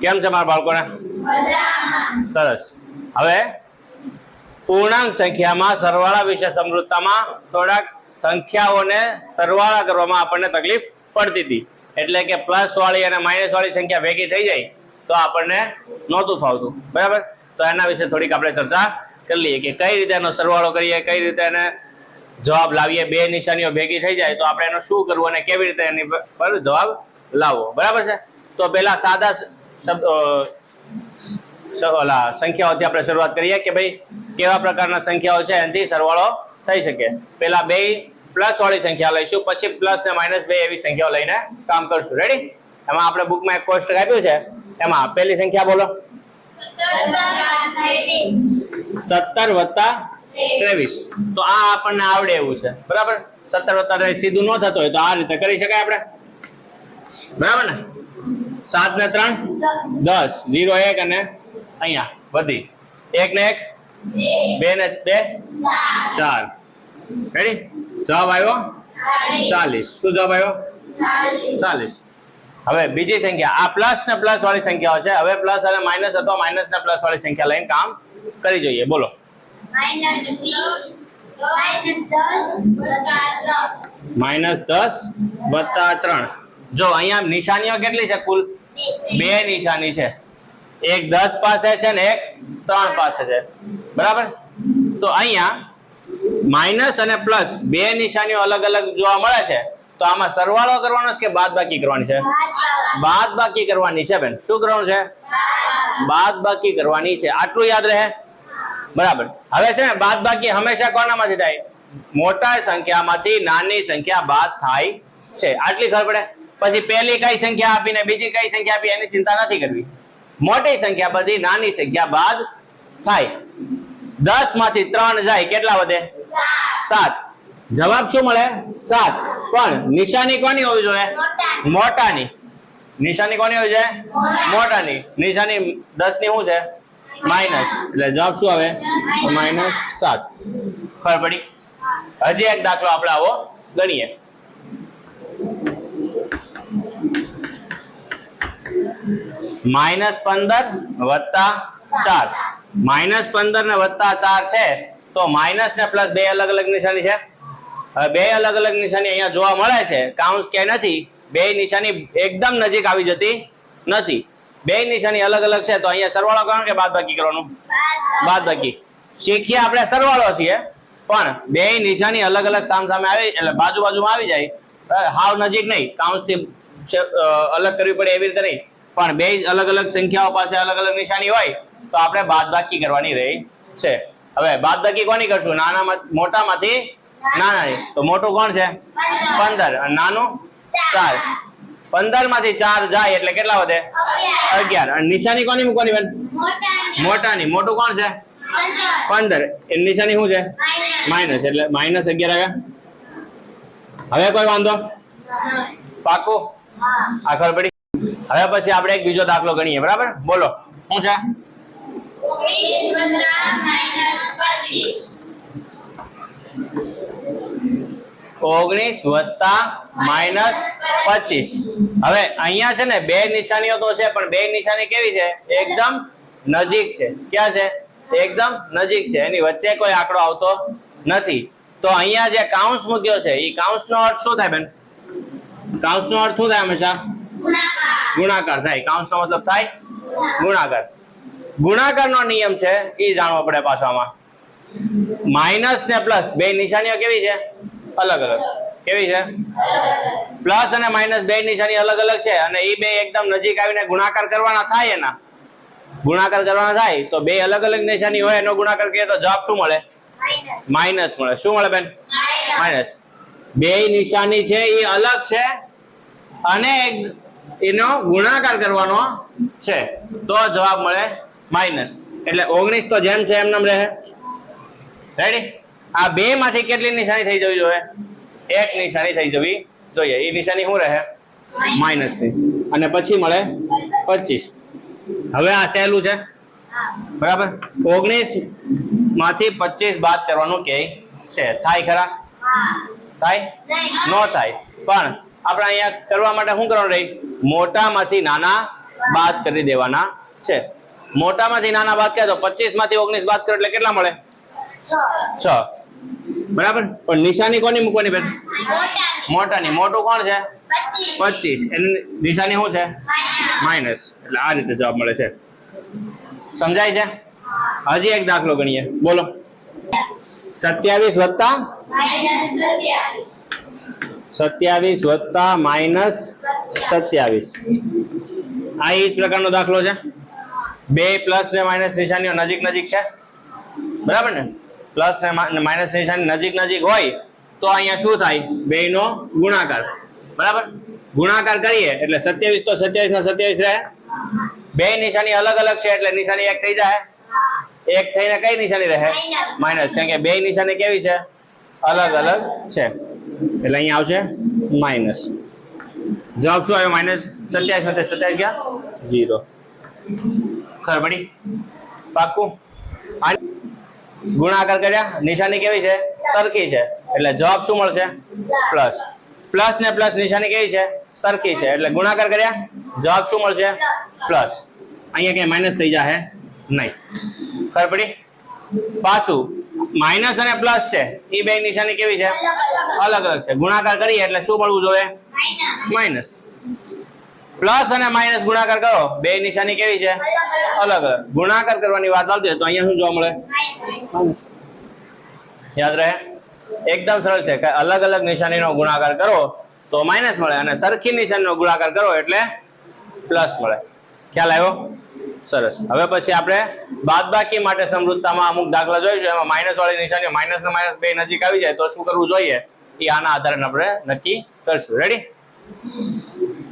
કેમ છે મારા બાળકોને? સરસ. હવે પૂર્ણાંક સંખ્યામાં સરવાળા વિશે સમૃદ્ધતામાં થોડાક સંખ્યાઓને સરવાળા કરવામાં આપણને તકલીફ પડતી હતી. એટલે કે પ્લસ વાળી અને માઇનસ વાળી સંખ્યા ભેગી થઈ જાય તો આપણને નહોતું ફાવતું. બરાબર? તો એના વિશે થોડીક આપણે ચર્ચા કરી લઈએ કે કઈ રીતે એનો સરવાળો કરીએ, કઈ રીતે એને જવાબ લાવીએ, બે નિશાનીઓ ભેગી થઈ જાય તો આપણે એનું શું કરવું અને કેવી રીતે એની પર જવાબ લાવવો. બરાબર છે? તો પહેલાં સાદા ઓલા, સંખ્યાઓથી આપણે શરૂઆત કરીએ કે ભાઈ, કેવા પ્રકારના સંખ્યાઓ છે એનાથી સરવાળો થઈ શકે. પેલા બે પ્લસ વાળી સંખ્યા લઈશું, પછી પ્લસ ને માઇનસ બે એવી સંખ્યાઓ લઈને કામ કરશું. રેડી એમાં આપણે બુકમાં એક કોષ્ટક આપ્યું છે. એમાં પહેલી સંખ્યા બોલો. સત્તર વત્તા ત્રેવીસ. તો આ આપણને આવડે એવું છે. બરાબર? સત્તર વત્તા ત્રેવીસ સીધું ન થતું હોય તો આ રીતે કરી શકાય આપણે? બરાબર ને? સાત ને ત્રણ? દસ. જીરો એક અને અહીંયા. વધી એક ને એક? બે ને બે? ચાર. રેડી જવાબ આવ્યો? ચાલીસ. શું જવાબ આવ્યો? ચાલીસ. હવે બીજી સંખ્યા. આ પ્લસ ને પ્લસ વાળી સંખ્યાઓ છે. હવે પ્લસ અને માઇનસ અથવા માઇનસ ને પ્લસ વાળી સંખ્યા લઈને કામ કરી જોઈએ. બોલો. માઇનસ દસ વત્તા ત્રણ. જો અહીંયા નિશાનીઓ કેટલી છે કુલ? બે નિશાની છે. એક દસ પાસે છે ને એક ત્રણ પાસે છે. બરાબર? તો અહીંયા માઇનસ અને પ્લસ બે નિશાનીઓ અલગ અલગ જોવા મળે છે. તો આમાં સરવાળો કરવાનો છે કે બાદ બાકી કરવાની છે? બાદ બાકી કરવાની છે બેન. શું કરવાનું છે? બાદ બાકી કરવાની છે. આટલું યાદ રહે? બરાબર. હવે છે ને બાદ બાકી હંમેશા કોનામાંથી થાય? મોટા સંખ્યામાંથી નાની સંખ્યા બાદ થાય છે. આટલી ખબર પડે? પછી પહેલી કઈ સંખ્યા આપીને બીજી કઈ સંખ્યા આપી એની ચિંતા નથી કરવી. મોટી સંખ્યા બધી નાની સંખ્યા બાદ થાય. દસમાંથી ત્રણ જાય, કેટલા વધે? સાત. જવાબ શું મળે? સાત. પણ નિશાની કોની હોવી જોઈએ? મોટાની. નિશાની કોની હોય જોઈએ? મોટાની. નિશાની દસની શું છે? માઇનસ. એટલે જવાબ શું આવે? માઇનસ સાત. ખબર પડી? હજી એક દાખલો આપણે આવો ગણીએ. માઇનસ પંદર વત્તા ચાર. માઇનસ પંદર ને વત્તા ચાર છે, તો માઇનસ ને પ્લસ બે અલગ અલગ નિશાની છે. હવે બે અલગ અલગ નિશાની અહીંયા જોવા મળે છે કાઉન્સ કે નથી, બે નિશાની એકદમ નજીક આવી જતી નથી. બે નિશાની અલગ અલગ છે, તો અહીંયા સરવાળો કરવાનો કે બાદ બાકી કરવાનું? બાદ બાકી શીખીએ આપણે સરવાળો છીએ, પણ બે નિશાની અલગ અલગ સામ સામે આવી, એટલે બાજુ બાજુમાં આવી જાય હાવ નજીક નહીં કાઉન્સથી અલગ કરવી પડે એવી રીતે નહીં. પણ બે અલગ અલગ સંખ્યાઓ પાસે અલગ અલગ નિશાની હોય તો આપણે બાદ બાકી કરવાની રહી છે. હવે બાદ બાકી કોની કરશું? નાના મોટામાંથી નાના. તો મોટું કોણ છે? પંદર. અને નાનું? ચાર. પંદરમાંથી ચાર જાય એટલે કેટલા વધે? અગિયાર. અને નિશાની કોની મૂકવાની બેન? મોટાની. મોટું કોણ છે? પંદર. એની નિશાની શું છે? માઇનસ. એટલે માઇનસ અગિયાર આવ્યા? હવે કોઈ વાંધો? પાકો આ ખબર પડી. હવે પછી આપણે એક બીજો દાખલો ગણીએ બરાબર? બોલો શું છે? ઓગણીસ વત્તા માઇનસ પચીસ. હવે અહીંયા છે ને બે નિશાનીઓ તો છે પણ બે નિશાની કેવી છે? એકદમ નજીક છે. ક્યાં છે? એકદમ નજીક છે. એની વચ્ચે કોઈ આંકડો આવતો નથી. તો અહીંયા જે કાઉન્સ મૂક્યો છે એ કાઉન્સનો અર્થ શું થાય બેન? કાઉન્સનો અર્થ શું થાય હંમેશા? ગુણાકાર. થાય. થાય કાઉન્સનો મતલબ થાય ગુણાકાર. ગુણાકારનો નિયમ છે એ જાણવો પડે પાછામાં માઇનસ ને પ્લસ બે નિશાનીઓ કેવી છે? અલગ અલગ. કેવી છે? પ્લસ અને માઇનસ બે નિશાની અલગ અલગ છે અને એ બે એકદમ નજીક આવીને ગુણાકાર કરવાના થાય એના. ગુણાકાર કરવાના થાય તો બે અલગ અલગ નિશાની હોય એનો ગુણાકાર કરીએ તો જવાબ શું મળે? માઇનસ. મળે. શું મળે બેન? માઇનસ. બે નિશાની છે એ અલગ છે અને એનો ગુણાકાર કરવાનો છે. તો જવાબ મળે માઇનસ. એટલે ઓગણીસ તો જેમ છે એમ નામ રહે. રેડી આ બે માંથી કેટલી નિશાની થઈ જવી જોઈએ? એક નિશાની થઈ જવી જોઈએ. એ નિશાની શું રહે? માઇનસથી અને પછી મળે પચીસ. હવે આ સહેલું છે. બરાબર? ઓગણીસ માંથી પચીસ બાદ કરવાનું કે છે. થાય ખરા? થાય? ન થાય. પણ આપણે અહીંયા કરવા માટે શું કરવાનું રહી? મોટામાંથી નાના બાદ કરી દેવાના છે. મોટામાંથી નાના બાદ કરે તો પચીસમાંથી ઓગણીસ બાદ કરો એટલે કેટલા મળે? છ. બરાબર? પણ નિશાની કોની મૂકવાની બેન? મોટાની. મોટું કોણ છે? પચીસ. એની નિશાની શું છે? માઇનસ. એટલે આ રીતે જવાબ મળે છે. સમજાય છે? હજી એક દાખલો ગણીએ. બોલો. સત્યાવીસ વત્તા સત્યાવીસ વત્તા માઇનસ સત્યાવીસ. આ એ જ પ્રકારનો દાખલો છે. બે પ્લસ ને માઇનસ નિશાનીઓ નજીક નજીક છે. બરાબર ને? પ્લસ ને માઇનસ નિશાની નજીક નજીક હોય તો અહીંયા શું થાય? બેયનો ગુણાકાર. બરાબર? ગુણાકાર કરીએ એટલે સત્યાવીસ તો સત્યાવીસ ના સત્યાવીસ રહે. બે નિશાની અલગ અલગ છે એટલે નિશાની એક થઈ જાય. એક થઈને કઈ નિશાની રહે? માઇનસ કારણ કે બે નિશાની કેવી છે? અલગ અલગ છે. એટલે અહીંયા આવશે માઇનસ જવાબ શું આવ્યો માઇનસ સત્યાવીસમાંથી સત્યાવીસ ગયા? જીરો ખબર પડી? પાક્કું? ગુણાકાર કર્યા. નિશાની કેવી છે? સરખી છે. એટલે જવાબ શું મળશે? પ્લસ પ્લસ ને પ્લસ નિશાની કેવી છે? સરખી છે. એટલે ગુણાકાર કર્યા. જવાબ શું મળશે? પ્લસ અહીંયા ક્યાંય માઇનસ થઈ જશે નહીં. ખબર પડી? પાછું. માઇનસ અને પ્લસ છે. એ બે નિશાની કેવી છે? અલગ અલગ છે. ગુણાકાર કરીએ એટલે શું મળવું જોઈએ? માઇનસ પ્લસ અને માઇનસ ગુણાકાર કરો. બે નિશાની કેવી છે? અલગ ગુણાકાર કરવાની વાત આવતી હોય તો અહીંયા શું જોવા મળે? યાદ રહે? એકદમ સરળ છે કે અલગ અલગ નિશાનીનો ગુણાકાર કરો તો માઇનસ મળે અને સરખી નિશાનીનો ગુણાકાર કરો એટલે પ્લસ મળે. ખ્યાલ આવ્યો? સરસ. હવે પછી આપણે બાદબાકી માટે સમૃદ્ધતામાં અમુક દાખલા જોઈશું. એમાં માઇનસ વાળી નિશાની માઇનસ ને માઇનસ બે નજીક આવી જાય તો શું કરવું જોઈએ? એ આના આધારે આપણે નક્કી કરશું. રેડી